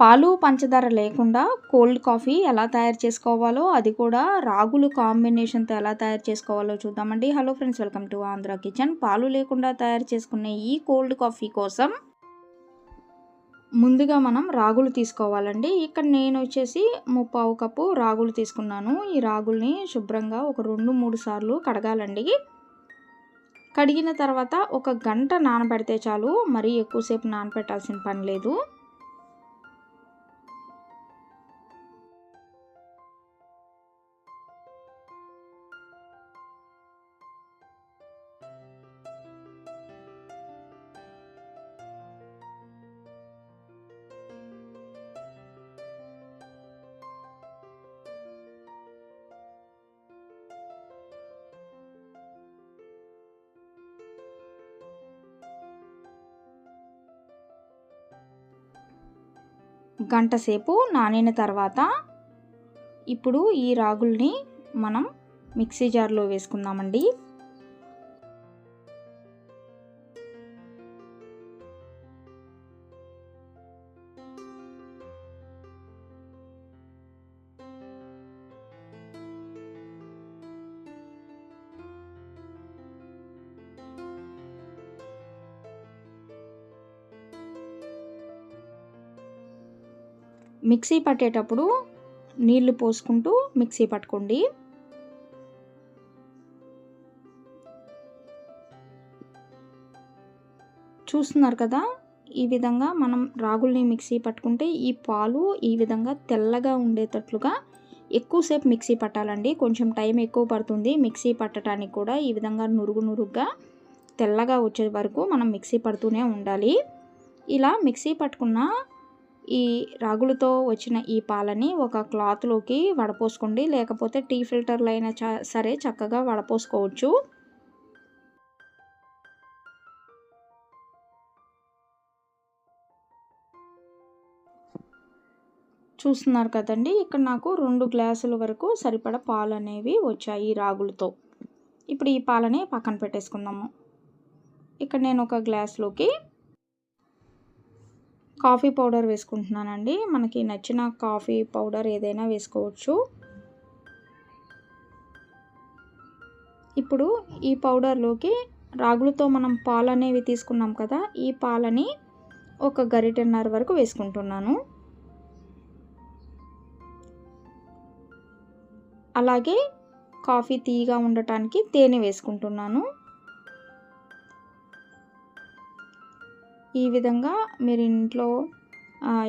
పాలు పంచదార లేకుండా కోల్డ్ కాఫీ ఎలా తయారు చేసుకోవాలో అది కూడా రాగులు కాంబినేషన్తో ఎలా తయారు చేసుకోవాలో చూద్దామండి. Hello friends welcome to Andhra kitchen. పాలు లేకుండా తయారు చేసుకునే ఈ కోల్డ్ కాఫీ కోసం ముందుగా మనం రాగులు తీసుకోవాలండి. ఇక్కడ నేను వచ్చేసి ముప్పావు కప్పు రాగులు తీసుకున్నాను. ఈ రాగుల్ని శుభ్రంగా ఒక రెండు మూడు సార్లు కడగాలండి. కడిగిన తర్వాత ఒక గంట నానబెడితే చాలు. మరీ ఎక్కువసేపు నానబెట్టాల్సిన పని లేదు. గంట సేపు నానిన తర్వాత ఇప్పుడు ఈ రాగుల్ని మనం మిక్సీ జార్లో వేసుకుందామండి. మిక్సీ పట్టేటప్పుడు నీళ్ళు పోసుకుంటూ మిక్సీ పట్టుకోండి. చూస్తున్నారు కదా ఈ విధంగా మనం రాగుల్ని మిక్సీ పట్టుకుంటే ఈ పాలు ఈ విధంగా తెల్లగా ఉండేటట్లుగా ఎక్కువసేపు మిక్సీ పట్టాలండి. కొంచెం టైం ఎక్కువ పడుతుంది మిక్సీ పట్టడానికి కూడా. ఈ విధంగా నురుగు నురుగ్గా తెల్లగా వచ్చే వరకు మనం మిక్సీ పడుతూనే ఉండాలి. ఇలా మిక్సీ పట్టుకున్న ఈ రాగులతో వచ్చిన ఈ పాలని ఒక క్లాత్లోకి వడపోసుకోండి. లేకపోతే టీ ఫిల్టర్లు అయినా సరే చక్కగా వడపోసుకోవచ్చు. చూస్తున్నారు కదండి ఇక్కడ నాకు రెండు గ్లాసుల వరకు సరిపడ పాలు అనేవి వచ్చాయి రాగులతో. ఇప్పుడు ఈ పాలని పక్కన పెట్టేసుకుందాము. ఇక్కడ నేను ఒక గ్లాస్లోకి కాఫీ పౌడర్ వేసుకుంటున్నానండి. మనకి నచ్చిన కాఫీ పౌడర్ ఏదైనా వేసుకోవచ్చు. ఇప్పుడు ఈ పౌడర్లోకి రాగులతో మనం పాలు అనేవి తీసుకున్నాం కదా ఈ పాలని ఒక గరిటెన్నర వరకు వేసుకుంటున్నాను. అలాగే కాఫీ తీగా ఉండటానికి తేనె వేసుకుంటున్నాను. ఈ విధంగా మీరు ఇంట్లో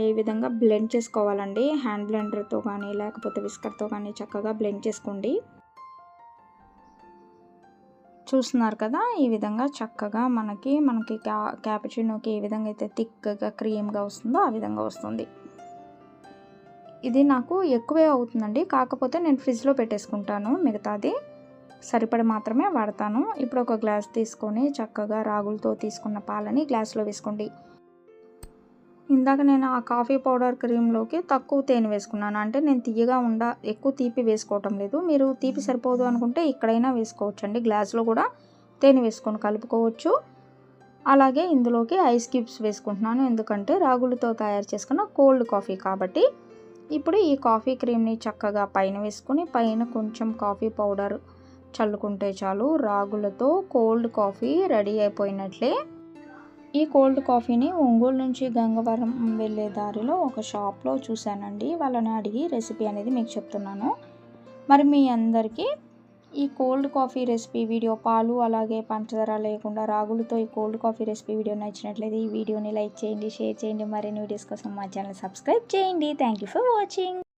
ఈ విధంగా బ్లెండ్ చేసుకోవాలండి. హ్యాండ్ బ్లెండర్తో కానీ లేకపోతే విస్కర్తో కానీ చక్కగా బ్లెండ్ చేసుకోండి. చూస్తున్నారు కదా ఈ విధంగా చక్కగా మనకి మనకి క్యా క్యాపుచినోకి ఏ విధంగా అయితే థిక్గా క్రీమ్గా వస్తుందో ఆ విధంగా వస్తుంది. ఇది నాకు ఎక్కువే అవుతుందండి. కాకపోతే నేను ఫ్రిడ్జ్లో పెట్టేసుకుంటాను మిగతాది. సరిపడి మాత్రమే వాడతాను. ఇప్పుడు ఒక గ్లాస్ తీసుకొని చక్కగా రాగులతో తీసుకున్న పాలని గ్లాస్లో వేసుకోండి. ఇందాక నేను ఆ కాఫీ పౌడర్ క్రీమ్లోకి తక్కువ తేనె వేసుకున్నాను. అంటే నేను తీయగా ఉండ ఎక్కువ తీపి వేసుకోవటం లేదు. మీరు తీపి సరిపోదు అనుకుంటే ఇక్కడైనా వేసుకోవచ్చు అండి గ్లాస్లో కూడా తేనె వేసుకొని కలుపుకోవచ్చు. అలాగే ఇందులోకి ఐస్ క్యూబ్స్ వేసుకుంటున్నాను. ఎందుకంటే రాగులతో తయారు చేసుకున్న కోల్డ్ కాఫీ కాబట్టి. ఇప్పుడు ఈ కాఫీ క్రీమ్ని చక్కగా పైన వేసుకొని పైన కొంచెం కాఫీ పౌడర్ చల్లుకుంటే చాలు. రాగులతో కోల్డ్ కాఫీ రెడీ అయిపోయినట్లే. ఈ కోల్డ్ కాఫీని ఒంగోలు నుంచి గంగవరం వెళ్ళే దారిలో ఒక షాప్లో చూశానండి. వాళ్ళని అడిగి రెసిపీ అనేది మీకు చెప్తున్నాను. మరి మీ అందరికీ ఈ కోల్డ్ కాఫీ రెసిపీ వీడియో పాలు అలాగే పంచదార లేకుండా రాగులతో ఈ కోల్డ్ కాఫీ రెసిపీ వీడియో నచ్చినట్లయితే ఈ వీడియోని లైక్ చేయండి షేర్ చేయండి. మరిన్ని వీడియోస్ కోసం మా ఛానల్ సబ్స్క్రైబ్ చేయండి. Thank you for watching.